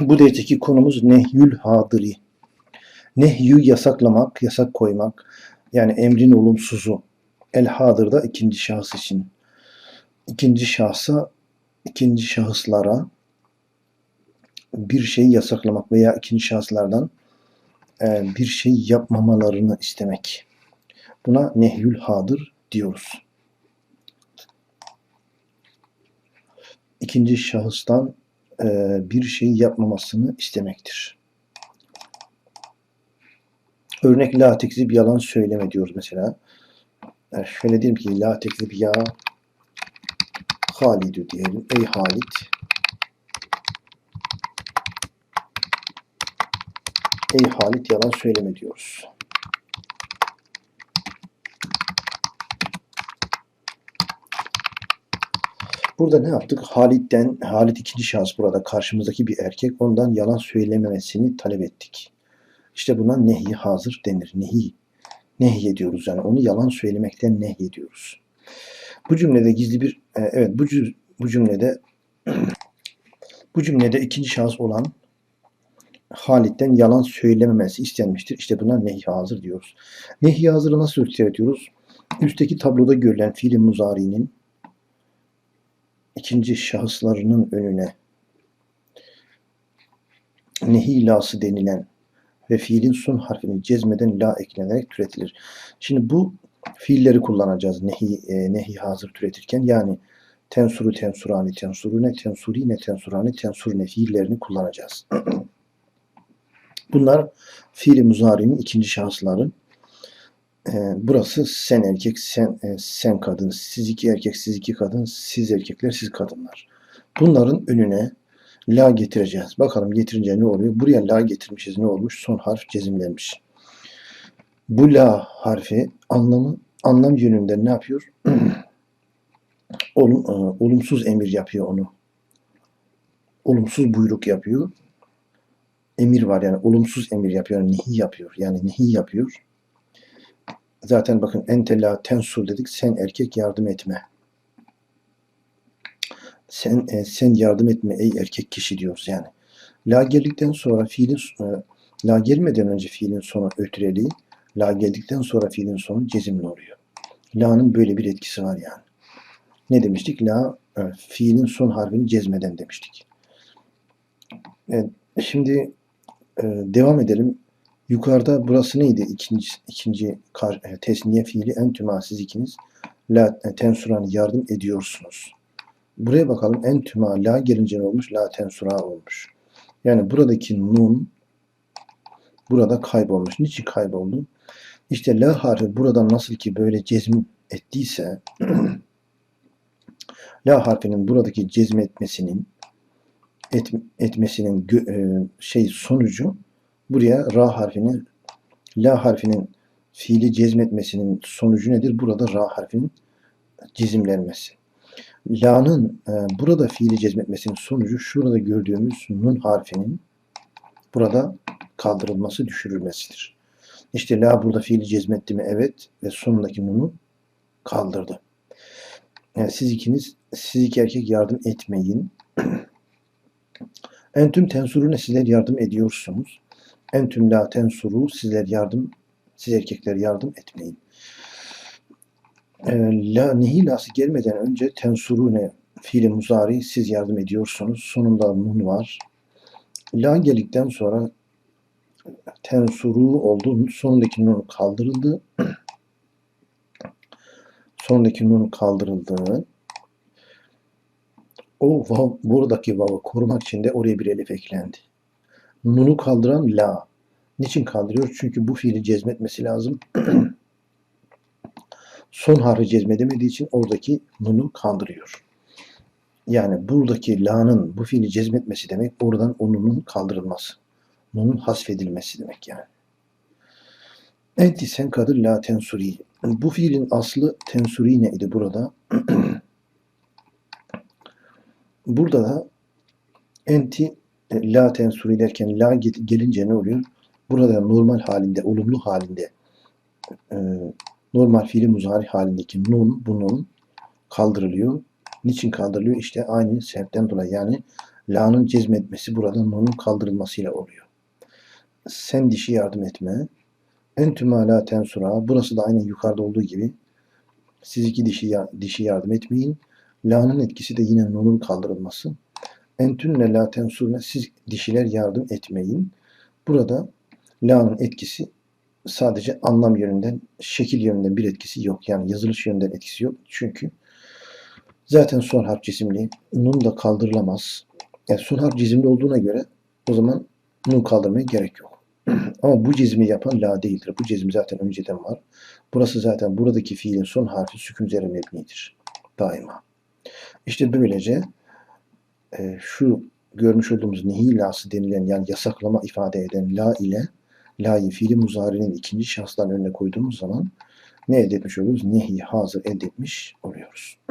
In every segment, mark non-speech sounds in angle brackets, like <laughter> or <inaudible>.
Bu dersteki konumuz nehyül hadiri. Nehyü yasaklamak, yasak koymak. Yani emrin olumsuzu. El hadır da ikinci şahıs için. İkinci şahsa, ikinci şahıslara bir şey yasaklamak veya ikinci şahıslardan e, bir şey yapmamalarını istemek. Buna nehyül hadır diyoruz. İkinci şahıstan e, bir şey yapmamasını istemektir. Örnek la tekzib yalan söyleme diyoruz mesela. Yani şöyle diyelim ki la tekzib ya Halidü diyelim. Ey Halid. Ey Halid yalan söyleme diyoruz. Burada ne yaptık? Halit'ten, Halit ikinci şahıs burada karşımızdaki bir erkek ondan yalan söylememesini talep ettik. İşte buna nehi hazır denir. Nehi. Nehy ediyoruz yani onu yalan söylemekten nehy ediyoruz. Bu cümlede gizli bir e, evet bu bu cümlede <clears throat> bu cümlede ikinci şahıs olan Halit'ten yalan söylememesi istenmiştir. İşte buna nehy hazır diyoruz. Nehy hazırı nasıl türetiyoruz? Üstteki tabloda görülen fiil muzari'nin ikinci şahıslarının önüne nehilası denilen ve fiilin son harfini cezmeden la eklenerek türetilir. Şimdi bu fiilleri kullanacağız nehi, e, nehi hazır türetirken yani tensuru, tensurani, tensurune, tensurine, tensurani, tensurine fiillerini kullanacağız. <clears throat> Bunlar fiili muzari'nin ikinci şahısları. E, burası sen erkek, sen e, sen kadın, siz iki erkek, siz iki kadın, siz erkekler, siz kadınlar. Bunların önüne la getireceğiz. Bakalım getirince ne oluyor? Buraya la getirmişiz. Ne olmuş? Son harf cezimlenmiş. Bu la harfi anlamı anlam yönünden ne yapıyor? <clears throat> Olum, e, olumsuz emir yapıyor onu. Olumsuz buyruk yapıyor. Emir var yani olumsuz emir yapıyor. Yani nehi yapıyor. Yani nehi yapıyor. Zaten bakın ente la tensur dedik. Sen erkek yardım etme. Sen e, sen yardım etme ey erkek kişi diyoruz yani. La geldikten sonra fiilin e, la gelmeden önce fiilin sonu ötreli, la geldikten sonra fiilin sonu cezimli oluyor. La'nın böyle bir etkisi var yani. Ne demiştik? La e, fiilin son harfini cezmeden demiştik. Evet, şimdi e, devam edelim. Yukarıda burası neydi? İkinci, ikinci kar, e, tesniye fiili entüma siz ikiniz la e, tensuran yardım ediyorsunuz. Buraya bakalım entüma la gelince ne olmuş? La tensura olmuş. Yani buradaki nun burada kaybolmuş. Niçin kayboldu? İşte la harfi buradan nasıl ki böyle cezm ettiyse <clears throat> la harfinin buradaki cezm etmesinin et, etmesinin gö, e, şey sonucu buraya ra harfinin la harfinin fiili cezmetmesinin sonucu nedir? Burada ra harfinin cezimlenmesi. La'nın e, burada fiili cezmetmesinin sonucu şurada gördüğümüz nun harfinin burada kaldırılması, düşürülmesidir. İşte la burada fiili cezmetti mi? Evet. Ve sonundaki nunu kaldırdı. Yani siz ikiniz, siz iki erkek yardım etmeyin. <clears throat> Entüm tensurune sizler yardım ediyorsunuz. Entüm la tensuru sizler yardım, siz erkekler yardım etmeyin. E, la nihilası gelmeden önce tensurune fiili muzari siz yardım ediyorsunuz. Sonunda nun var. La geldikten sonra tensuru oldu. Sonundaki nun kaldırıldı. <clears throat> Sonundaki nun kaldırıldı. O vav, buradaki vav'ı korumak için de oraya bir elif eklendi. Nunu kaldıran la. Niçin kaldırıyor? Çünkü bu fiili cezmetmesi lazım. <clears throat> Son harfi cezmedemediği için oradaki nunu kaldırıyor. Yani buradaki la'nın bu fiili cezmetmesi demek oradan o nunun kaldırılması. Nunun hasfedilmesi demek yani. Enti sen kadır la tensuri. Bu fiilin aslı tensuri neydi burada? <clears throat> burada da enti la tensuri derken la gelince ne oluyor? Burada normal halinde, olumlu halinde e, normal fiili muzari halindeki nun, bunun kaldırılıyor. Niçin kaldırılıyor? İşte aynı sebepten dolayı yani La'nın cezmetmesi burada nun'un kaldırılmasıyla oluyor. Sen dişi yardım etme. Entüma la tensura. Burası da aynen yukarıda olduğu gibi. Siz iki dişi, dişi yardım etmeyin. La'nın etkisi de yine nun'un kaldırılması. Entünne la tensurne. Siz dişiler yardım etmeyin. Burada la'nın etkisi sadece anlam yönünden, şekil yönünden bir etkisi yok. Yani yazılış yönünden etkisi yok. Çünkü zaten son harf cisimli. Nun da kaldırılamaz. Yani son harf cizimli olduğuna göre o zaman nun kaldırmaya gerek yok. <clears throat> Ama bu cizmi yapan la değildir. Bu cizim zaten önceden var. Burası zaten buradaki fiilin son harfi sükun üzere mebnidir. Daima. İşte böylece e, şu görmüş olduğumuz nehi lası denilen yani yasaklama ifade eden la ile la'yı fiili muzari'nin ikinci şahsdan önüne koyduğumuz zaman ne elde etmiş oluyoruz? Nehi hazır elde etmiş oluyoruz. <clears throat>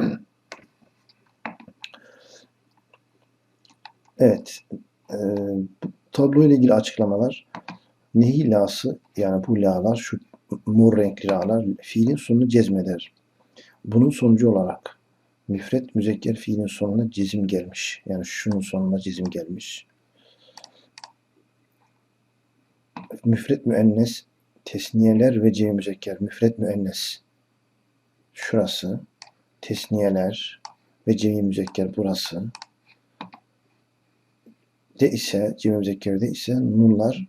evet. E, tablo ile ilgili açıklamalar nehi lası yani bu la'lar şu mor renkli la'lar fiilin sonunu cezmeder. Bunun sonucu olarak müfret müzekker fiilin sonuna cezim gelmiş. Yani şunun sonuna cezim gelmiş. Müfret müennes tesniyeler ve cem müzekker. Müfret müennes şurası. Tesniyeler ve cem müzekker burası. De ise cem müzekkerde ise nunlar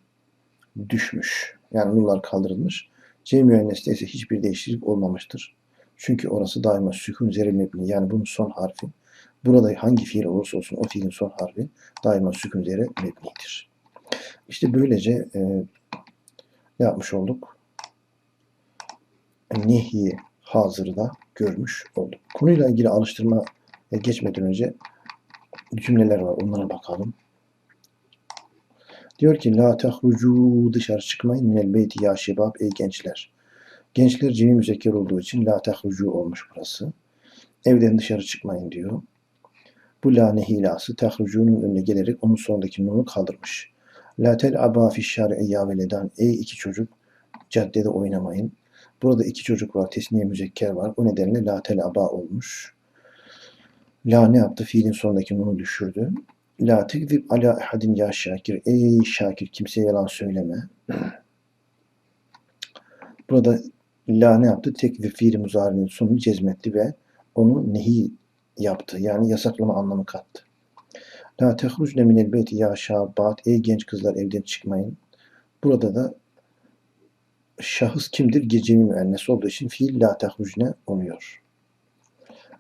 düşmüş. Yani nunlar kaldırılmış. Cem müenneste ise hiçbir değişiklik olmamıştır. Çünkü orası daima sükun üzeri mebni. Yani bunun son harfi. Burada hangi fiil olursa olsun o fiilin son harfi daima sükun üzeri mebnidir. İşte böylece e, ne yapmış olduk? Nehi hazırda görmüş olduk. Konuyla ilgili alıştırma geçmeden önce cümleler var. Onlara bakalım. Diyor ki La tehrucu dışarı çıkmayın minel beyti ya şebab ey gençler. Gençler cemi müzekker olduğu için la tehrucu olmuş burası. Evden dışarı çıkmayın diyor. Bu la nehilası tehrucunun önüne gelerek onun sonundaki nunu kaldırmış. La tel aba fi şari ya veledan. Ey iki çocuk caddede oynamayın. Burada iki çocuk var. Tesniye müzekker var. O nedenle la tel aba olmuş. La ne yaptı? Fiilin sonundaki nunu düşürdü. La tekzib ala ehadin ya şakir. Ey şakir kimseye yalan söyleme. <clears throat> Burada la ne yaptı? Tekzib fiili muzarinin sonunu cezmetti ve onu nehi yaptı. Yani yasaklama anlamı kattı. La tehrucne minel beyti ya şabat. Ey genç kızlar evden çıkmayın. Burada da şahıs kimdir? Gecemi müennes olduğu için fiil la tehrucne oluyor.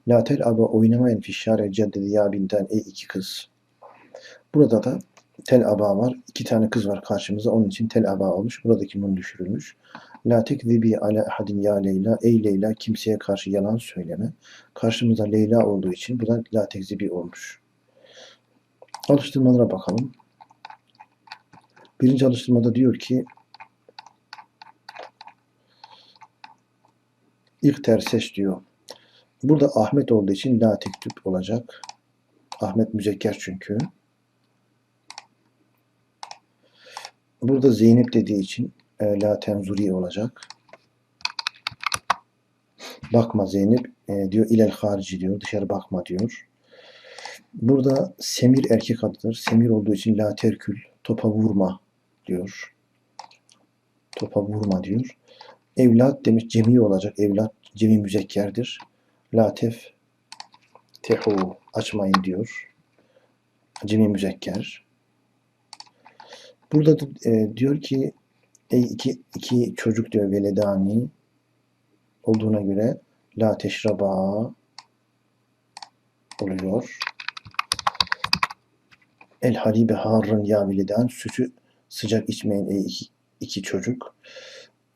La tel aba oynamayın fi şare ceddede ya binten ey iki kız. Burada da tel aba var. İki tane kız var karşımıza. Onun için tel aba olmuş. Buradaki nun düşürülmüş. La tekzibi ala ahadin ya Leyla. Ey Leyla kimseye karşı yalan söyleme. Karşımızda Leyla olduğu için bu da la tekzibi olmuş. Alıştırmalara bakalım. Birinci alıştırmada diyor ki ilk terseş diyor. Burada Ahmet olduğu için la tektüp olacak. Ahmet müzekker çünkü. Burada Zeynep dediği için e, la tenzuri olacak. Bakma Zeynep e, diyor ilel harici diyor. Dışarı bakma diyor. Burada Semir erkek adıdır. Semir olduğu için la terkül topa vurma diyor. Topa vurma diyor. Evlat demiş cemi olacak. Evlat cemi müzekkerdir. La tef tehu açmayın diyor. Cemi müzekker. Burada da, e, diyor ki ey iki, iki çocuk diyor veledani olduğuna göre la teşraba oluyor. El halibe harrın ya velidan sütü sıcak içmeyin ey iki, iki çocuk.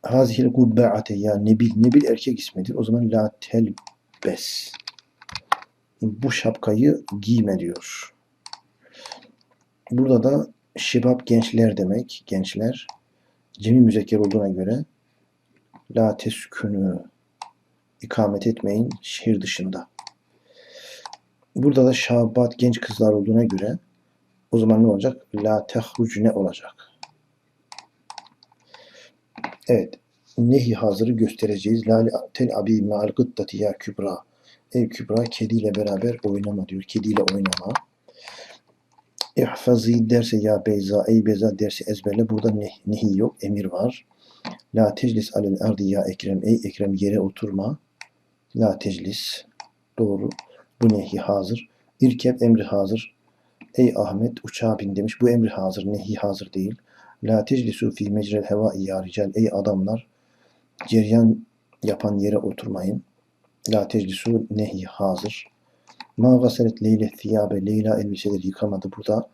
Hazihil gubbe'ate ya nebil. Nebil erkek ismidir. O zaman la telbes. Bu şapkayı giyme diyor. Burada da şebap gençler demek. Gençler. Cemi müzekker olduğuna göre la teskünü ikamet etmeyin şehir dışında. Burada da şabat genç kızlar olduğuna göre o zaman ne olacak? La tehruc ne olacak? Evet. Nehi hazırı göstereceğiz. La tel abi ma'al gıddati ya kübra. Ey kübra kediyle beraber oynama diyor. Kediyle oynama. İhfazi derse ya Beyza, ey Beyza dersi ezberle. Burada ne, nehi yok, emir var. La teclis alel ardi ya Ekrem, ey Ekrem yere oturma. La teclis. Doğru. Bu nehi hazır. İrkeb emri hazır. Ey Ahmet uçağa bin demiş. Bu emri hazır. Nehi hazır değil. La teclisu fi mecrel heva ya rical. Ey adamlar ceryan yapan yere oturmayın. La teclisu nehi hazır. Ma gaselet Leyle thiyabe. Leyla elbiseleri yıkamadı. Burada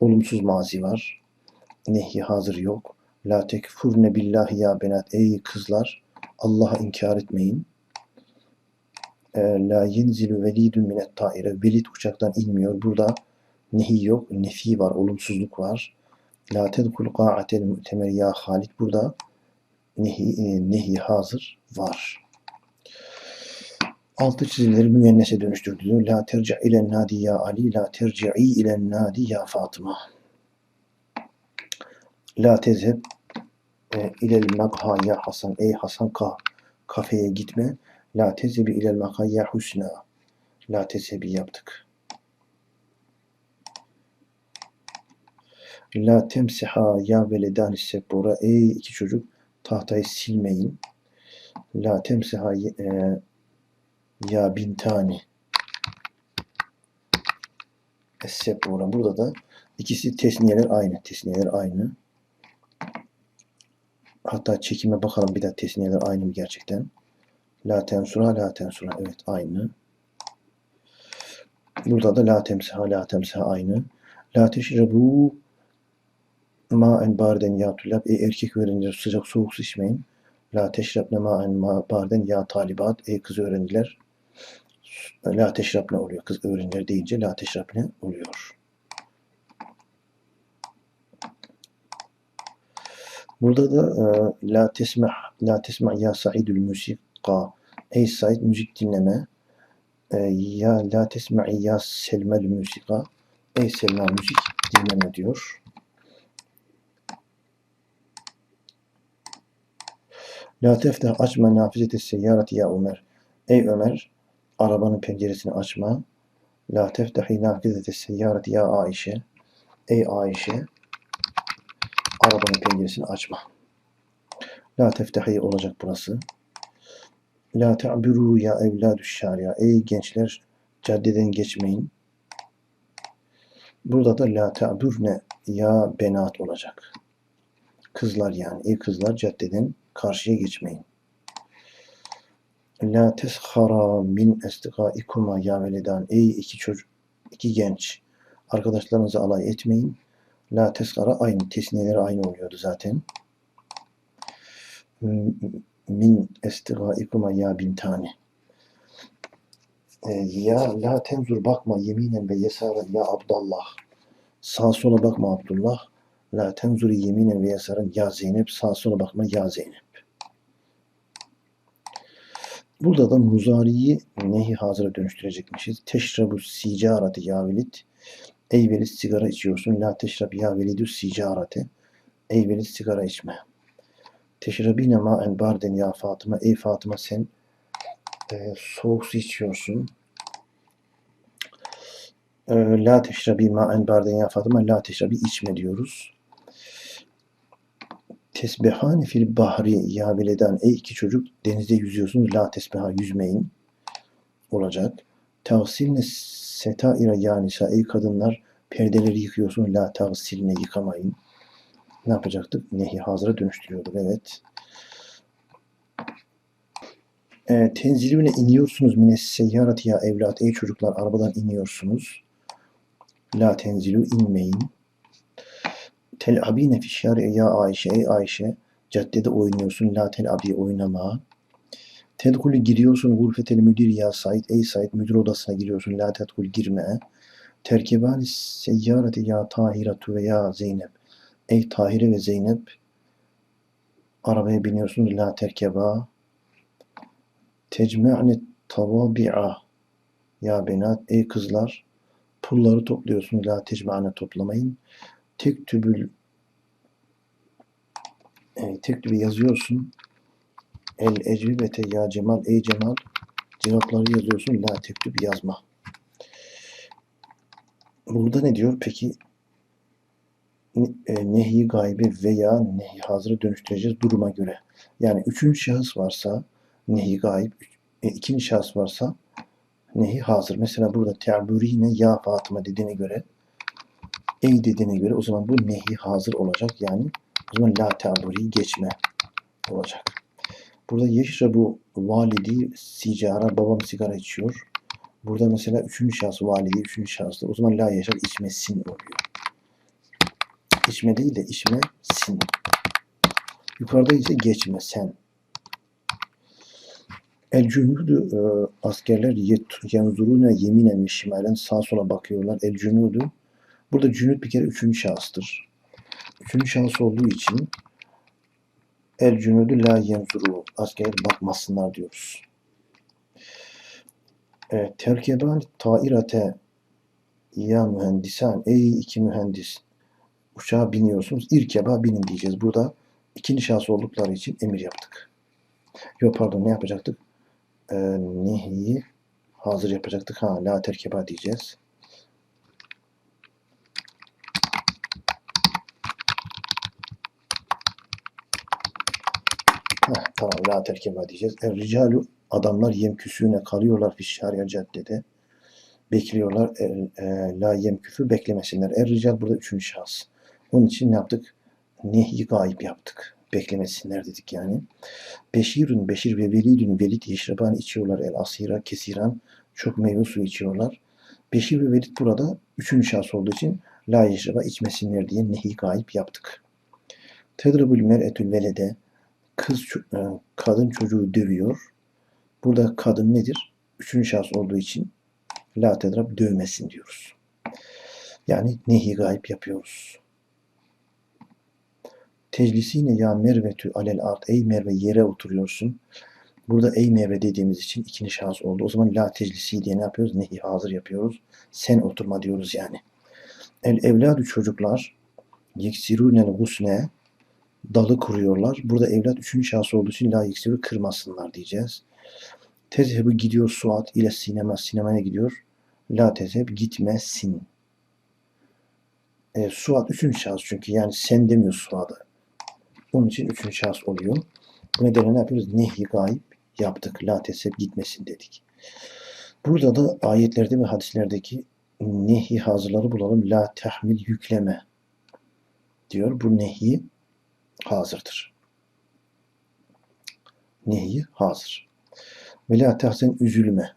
olumsuz mazi var. Nehi hazır yok. La tekfurne billahi ya benat. Ey kızlar Allah'a inkar etmeyin. E, La yenzilu velidun minet taire. Velid uçaktan inmiyor. Burada nehi yok. Nefi var. Olumsuzluk var. La tedkul qa'atel mu'temer ya Halid. Burada nehi, e, nehi hazır var. Altı çizgileri müennese dönüştürdü. La terci ile nadi ya Ali. La terci'i ile nadi ya Fatıma. La tezheb e, ilel makha ya Hasan. Ey Hasan ka kafeye gitme. La tezhebi ilel makha ya Hüsna. La tezhebi yaptık. La temsiha ya veledan sebbura. Ey iki çocuk tahtayı silmeyin. La temsiha e, ya bintani. Es-sebbura. Burada da ikisi tesniyeler aynı. Tesniyeler aynı. Hatta çekime bakalım bir daha tesniyeler aynı mı gerçekten. La tensura, la tensura. Evet aynı. Burada da la temsiha, la temsiha aynı. La teşrebu ma'en barden ya tulab. Ey erkek öğrenciler sıcak soğuk su içmeyin. La teşrabne ma'en ma barden ya talibat. Ey kız öğrenciler la teşrabne oluyor. Kız öğrenciler deyince la teşrabne oluyor. Burada da e, la tesma la tesma ya Saidül musika. Ey Said müzik dinleme. E, ya la tesma ya Selmel musika. Ey Selma müzik dinleme diyor. La tefteh açma nafizete seyyareti ya Ömer. Ey Ömer arabanın penceresini açma. La teftehi nafizete seyyareti ya Ayşe. Ey Ayşe arabanın penceresini açma. La teftehi olacak burası. La te'biru ya evladü şaria. Ey gençler caddeden geçmeyin. Burada da la te'bürne ya benat olacak. Kızlar yani. Ey kızlar caddeden karşıya geçmeyin. La teshara min estikâikuma ya veledan. Ey iki çocuk, iki genç. Arkadaşlarınızı alay etmeyin. La teskara aynı. Tesniyeleri aynı oluyordu zaten. Min estigâikuma ya bintani. E, ya la tenzur bakma yeminen ve yesaren ya Abdullah. Sağ sola bakma Abdullah. La tenzuri yeminen ve yesaren ya Zeynep. Sağ sola bakma ya Zeynep. Burada da muzariyi nehi hazıra dönüştürecekmişiz. Teşrabu sicarati ya velid. Ey velid sigara içiyorsun. La teşrab ya velidü sicarati. Ey velid sigara içme. Teşrabine ma'en barden ya Fatıma. Ey Fatıma sen e, soğuk su içiyorsun. E, la teşrabi ma'en barden ya Fatıma. La teşrabi içme diyoruz. Tesbihani fil bahri ya. Ey iki çocuk denizde yüzüyorsunuz. La tesbiha yüzmeyin. Olacak. Tavsilne setaira ya nisa. Ey kadınlar perdeleri yıkıyorsunuz. La tavsilne yıkamayın. Ne yapacaktık? Nehi hazıra dönüştürüyorduk. Evet. E, tenzilüne iniyorsunuz mine seyyarati ya evlat. Ey çocuklar arabadan iniyorsunuz. La tenzilü inmeyin. Tel abine fi şari ya Ayşe. Ey Ayşe caddede oynuyorsun. La tel abi oynama. Tedkulü giriyorsun gurfetel müdür ya Said. Ey Said müdür odasına giriyorsun. La tedkul girme. Terkebani seyyareti ya Tahiratu ve ya Zeynep. Ey Tahire ve Zeynep arabaya biniyorsunuz. La terkeba. Tecme'ne tavabi'a. Ya benat. Ey kızlar pulları topluyorsunuz. La tecme'ne toplamayın. Tektübül e, tektübü yazıyorsun. El ecvibete ya Cemal. Ey Cemal cevapları yazıyorsun. La tektüb yazma. Burada ne diyor? Peki e, nehi gaybi veya nehi hazırı dönüştüreceğiz duruma göre. Yani üçüncü şahıs varsa nehi gayb, e, ikinci şahıs varsa nehi hazır. Mesela burada te'burine ya Fatıma dediğine göre ey dediğine göre o zaman bu nehi hazır olacak. Yani o zaman la te'buri geçme olacak. Burada yeşrabu validi sicara babam sigara içiyor. Burada mesela üçüncü şahıs validi, üçüncü şahıs o zaman la yaşar içmesin oluyor. İçme değil de içme sin. Yukarıda ise geçme sen. El cunudu e, askerler yanzurune yeminen ve şimalen sağa sola bakıyorlar. El cunudu burada cünüt bir kere üçüncü şahıstır. Üçüncü şahıs olduğu için el cunudu la yanzuru askerler bakmasınlar diyoruz. Evet, terkeban tairate ya mühendisan ey iki mühendis uçağa biniyorsunuz. İrkeba binin diyeceğiz. Burada ikinci şahıs oldukları için emir yaptık. Yok pardon ne yapacaktık? Ee, nehiyi hazır yapacaktık. Ha la terkeba diyeceğiz. Heh, tamam la terkeba diyeceğiz. Er ricalu adamlar yemküsüne kalıyorlar fişşariye caddede. Bekliyorlar. E, e, la yemküfü beklemesinler. Er rical burada üçüncü şahıs. Onun için ne yaptık? Nehi gayip yaptık. Beklemesinler dedik yani. Beşirun, Beşir ve Velidun, Velid yeşraban içiyorlar. El asira, kesiran. Çok meyve suyu içiyorlar. Beşir ve Velid burada üçüncü şahıs olduğu için la yeşraba içmesinler diye nehi gayip yaptık. Tedrabül mer'etül velede kız e, kadın çocuğu dövüyor. Burada kadın nedir? Üçüncü şahıs olduğu için la tedrab dövmesin diyoruz. Yani nehi gayip yapıyoruz. Teclisine ya mervetü alel art. Ey Merve yere oturuyorsun. Burada ey Merve dediğimiz için ikinci şahıs oldu. O zaman la teclisi diye ne yapıyoruz? Nehi hazır yapıyoruz. Sen oturma diyoruz yani. El evladü çocuklar yeksirûnel gusne dalı kuruyorlar. Burada evlat üçüncü şahıs olduğu için la yeksiru kırmasınlar diyeceğiz. Tezhebu gidiyor Suat ile sinema. Sinemaya gidiyor. La tezheb gitmesin. E, Suat üçüncü şahıs çünkü yani sen demiyor Suat'a. Onun için üçüncü şahıs oluyor. Bu nedenle ne yapıyoruz? Nehi gayb yaptık. La teseb gitmesin dedik. Burada da ayetlerde ve hadislerdeki nehi hazırları bulalım. La tahmil yükleme diyor. Bu nehi hazırdır. Nehi hazır. Ve la tahzen üzülme.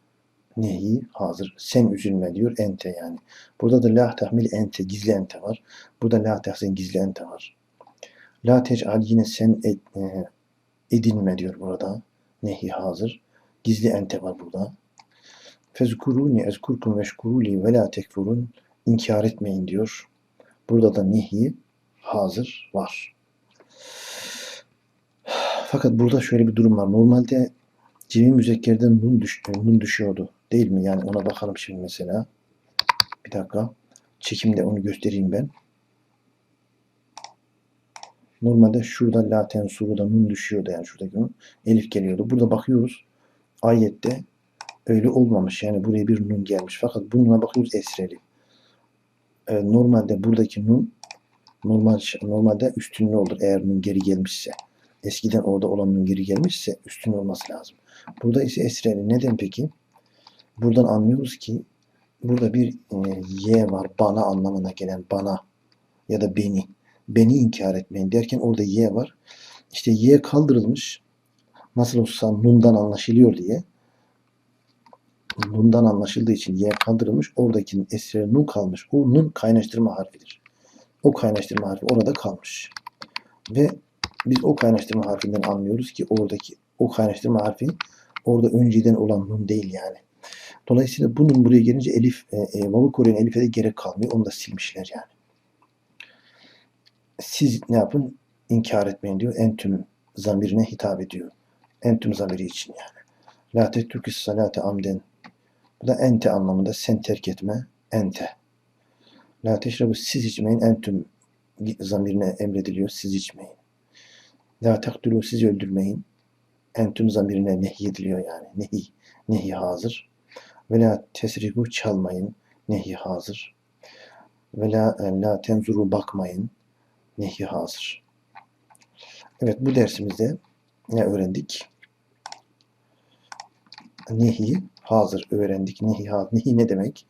Nehi hazır. Sen üzülme diyor. Ente yani. Burada da la tahmil ente. Gizli ente var. Burada la tahzen gizli ente var. La tec'al yine sen et, e, edinme diyor burada. Nehi hazır. Gizli ente var burada. Fezkuruni ezkurkum veşkuruli ve la tekfurun. İnkar etmeyin diyor. Burada da nehi hazır var. Fakat burada şöyle bir durum var. Normalde cemi müzekkerden nun, düş, nun düşüyordu. Değil mi? Yani ona bakalım şimdi mesela. Bir dakika. Çekimde onu göstereyim ben. Normalde şurada la tensuruda nun düşüyordu yani şuradaki nun. Elif geliyordu. Burada bakıyoruz. Ayette öyle olmamış. Yani buraya bir nun gelmiş. Fakat bununla bakıyoruz esreli. Ee, normalde buradaki nun normal normalde üstünlü olur eğer nun geri gelmişse. Eskiden orada olan nun geri gelmişse üstünlü olması lazım. Burada ise esreli. Neden peki? Buradan anlıyoruz ki burada bir e, y var. Bana anlamına gelen bana ya da beni beni inkar etmeyin derken orada y var. İşte y kaldırılmış. Nasıl olsa nundan anlaşılıyor diye. Nundan anlaşıldığı için y kaldırılmış. Oradaki esre nun kalmış. O nun kaynaştırma harfidir. O kaynaştırma harfi orada kalmış. Ve biz o kaynaştırma harfinden anlıyoruz ki oradaki o kaynaştırma harfi orada önceden olan nun değil yani. Dolayısıyla bunun buraya gelince elif, e, e, vavu koruyan elife de gerek kalmıyor. Onu da silmişler yani siz ne yapın? İnkar etmeyin diyor. Entüm zamirine hitap ediyor. Entüm zamiri için yani. La tettürküs salate amden. Bu da ente anlamında sen terk etme. Ente. La teşrabu siz içmeyin. Entüm zamirine emrediliyor. Siz içmeyin. La taktulu siz öldürmeyin. Entüm zamirine nehyediliyor yani. Nehi. Nehi hazır. Ve la tesriku çalmayın. Nehi hazır. Ve la, la tenzuru bakmayın Nehi hazır. Evet bu dersimizde ne öğrendik? Nehi hazır öğrendik. Nehi hazır. Nehi ne demek?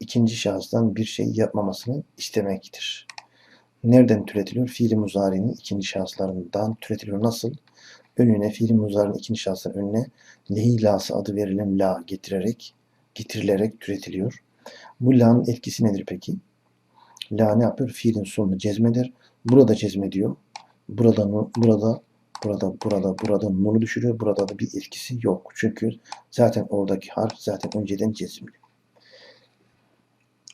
İkinci şahıstan bir şey yapmamasını istemektir. Nereden türetiliyor? Fiili muzari'nin ikinci şahıslarından türetiliyor. Nasıl? Önüne fiili muzari'nin ikinci şahsın önüne nehi lası adı verilen la getirerek getirilerek türetiliyor. Bu la'nın etkisi nedir peki? La ne yapıyor? Fiilin sonunu cezmeder. Burada cezmediyor. Burada burada burada burada burada nunu düşürüyor. Burada da bir etkisi yok. Çünkü zaten oradaki harf zaten önceden cezimli.